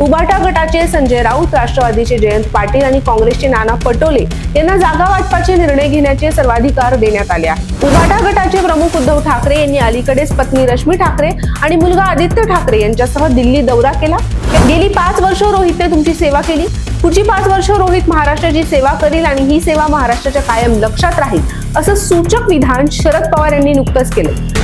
उबाटा गटाचे संजय राऊत राष्ट्रवादीचे जयंत पाटील आणि काँग्रेसचे नाना पटोले यांना जागा वाटपाचे निर्णय घेण्याचे सर्वाधिकार देण्यात आले आहे. उबाटा गटाचे प्रमुख उद्धव ठाकरे यांनी अलीकडेच पत्नी रश्मी ठाकरे आणि मुलगा आदित्य ठाकरे यांच्यासह दिल्ली दौरा केला. गेली पाच वर्ष रोहितने तुमची सेवा केली. पुढची पाच वर्ष रोहित महाराष्ट्राची सेवा करील आणि ही सेवा महाराष्ट्राच्या कायम लक्षात राहील असं सूचक विधान शरद पवार यांनी नुकतंच केलं.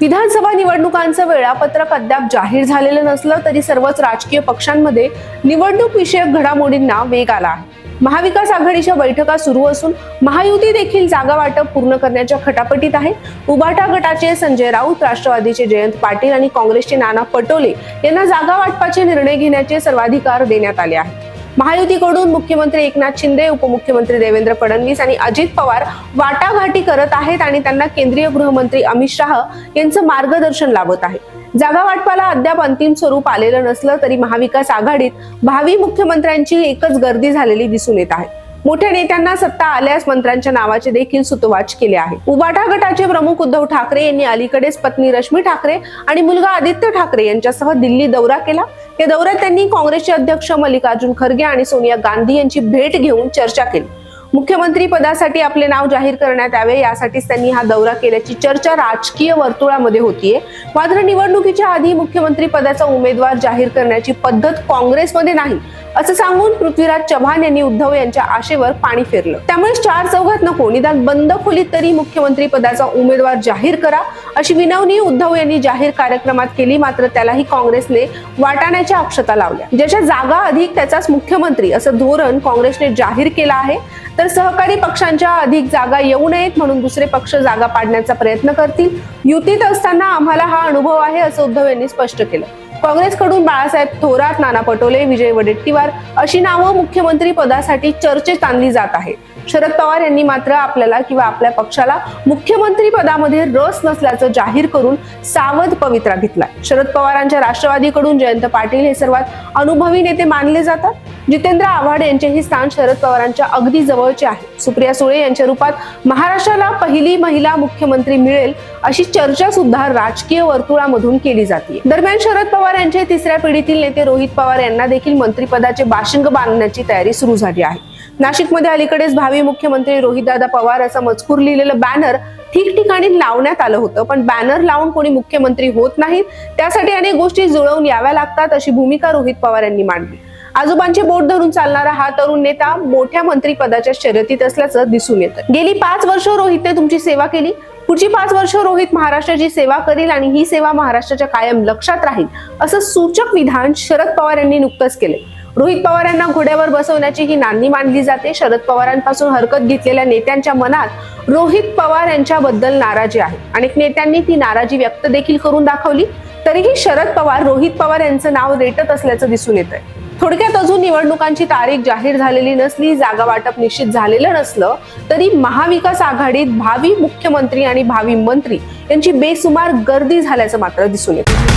विधानसभा निवडणुकांचं वेळापत्रक अद्याप जाहीर झालेलं नसलं तरी सर्वच राजकीय पक्षांमध्ये निवडणूक विषयक घडामोडींना वेग आला आहे. महाविकास आघाडीच्या बैठका सुरू असून महायुती देखील जागा वाटप पूर्ण करण्याच्या खटापटीत आहे. उबाटा गटाचे संजय राऊत राष्ट्रवादीचे जयंत पाटील आणि काँग्रेसचे नाना पटोले यांना जागा वाटपाचे निर्णय घेण्याचे सर्वाधिकार देण्यात आले आहेत. महायुतीकडून मुख्यमंत्री एकनाथ शिंदे उपमुख्यमंत्री देवेंद्र फडणवीस आणि अजित पवार वाटाघाटी करत आहेत आणि त्यांना केंद्रीय गृहमंत्री अमित शाह यांचं मार्गदर्शन लाभत आहे. जागा वाटपाला अद्याप अंतिम स्वरूप आलेलं नसलं तरी महाविकास आघाडीत भावी मुख्यमंत्र्यांची एकच गर्दी झालेली दिसून येत आहे. मोठ्या नेत्यांना सत्ता आल्यास मंत्र्यांच्या नावाचे देखील सुतवाच केले आहे. उबाटा गटाचे प्रमुख उद्धव ठाकरे यांनी अलीकडेच पत्नी रश्मी ठाकरे आणि मुलगा आदित्य ठाकरे यांच्यासह दिल्ली दौरा केला. या दौऱ्यात त्यांनी काँग्रेसचे अध्यक्ष मल्लिकार्जुन खरगे आणि सोनिया गांधी यांची भेट घेऊन चर्चा केली. मुख्यमंत्री पदासाठी आपले नाव जाहीर करण्यात यावे यासाठीच त्यांनी हा दौरा केल्याची चर्चा राजकीय वर्तुळामध्ये होतीये. मात्र निवडणुकीच्या आधी मुख्यमंत्री पदाचा उमेदवार जाहीर करण्याची पद्धत काँग्रेसमध्ये नाही. असं सांगून पृथ्वीराज चव्हाण यांनी उद्धव यांच्या आशेवर पाणी फेरलं. त्यामुळे चार चौघात नको निदान बंद खोलीत तरी मुख्यमंत्री पदाचा उमेदवार जाहीर करा अशी विनवणी उद्धव यांनी जाहीर कार्यक्रमात केली. मात्र त्यालाही काँग्रेसने वाटाण्याच्या अक्षता लावल्या. ज्याच्या जागा अधिक त्याचाच मुख्यमंत्री असं धोरण काँग्रेसने जाहीर केलं आहे. तर सहकारी पक्षांच्या अधिक जागा येऊ नयेत म्हणून दुसरे पक्ष जागा पाडण्याचा प्रयत्न करतील. युतीत असताना आम्हाला हा अनुभव आहे असं उद्धव यांनी स्पष्ट केलं. काँग्रेसकडून बाळासाहेब थोरात नाना पटोले विजय वडेट्टीवार अशी नावं मुख्यमंत्री पदासाठी चर्चेत आणली जात आहे शरद पवार यांनी मात्र आपल्याला किंवा आपल्या पक्षाला मुख्यमंत्री पदामध्ये रस नसल्याचं जाहीर करून सावध पवित्रा घेतला शरद पवारांच्या राष्ट्रवादीकडून जयंत पाटील हे सर्वात अनुभवी नेते मानले जातात. जितेंद्र आव्हाड यांचे हे स्थान शरद पवारांच्या अगदी जवळचे आहे. सुप्रिया सुळे यांच्या रूपात महाराष्ट्राला पहिली महिला मुख्यमंत्री मिळेल अशी चर्चा सुद्धा राजकीय वर्तुळामधून केली जाते दरम्यान शरद पवार पवार यांचे तिसऱ्या पिढीतील नेते रोहित पवार यांना देखील मंत्रिपदाचे बाशिंग बांधण्याची तयारी सुरू झाली आहे. नाशिकमध्ये अलीकडेच भावी मुख्यमंत्री रोहितदादा पवार असा मजकूर लिहिलेलं बॅनर ठिकठिकाणी लावण्यात आलं होतं. पण बॅनर लावून कोणी मुख्यमंत्री होत नाहीत त्यासाठी अनेक गोष्टी जुळवून याव्या लागतात अशी भूमिका रोहित पवार यांनी मांडली. आजोबांचे बोट धरून चालणारा हा तरुण नेता मोठ्या मंत्रिपदाच्या शर्यतीत असल्याचं दिसून येतं. गेली पाच वर्ष रोहितने तुमची सेवा केली पुढची पाच वर्ष रोहित महाराष्ट्राची सेवा करील आणि ही सेवा महाराष्ट्राच्या कायम लक्षात राहील असं सूचक विधान शरद पवार यांनी नुकतंच केले रोहित पवार यांना घोड्यावर बसवण्याची ही नांदी मानली जाते. शरद पवारांपासून हरकत घेतलेल्या नेत्यांच्या मनात रोहित पवार यांच्याबद्दल नाराजी आहे. अनेक नेत्यांनी ती नाराजी व्यक्त देखील करून दाखवली. तरीही शरद पवार रोहित पवार यांचं नाव रेटत असल्याचं दिसून येत आहे थोडक्यात अजून निवडणुकांची तारीख जाहीर झालेली नसली जागा वाटप निश्चित झालेलं नसलं तरी महाविकास आघाडीत भावी मुख्यमंत्री आणि भावी मंत्री यांची बेसुमार गर्दी झाल्याचं मात्र दिसून येतं.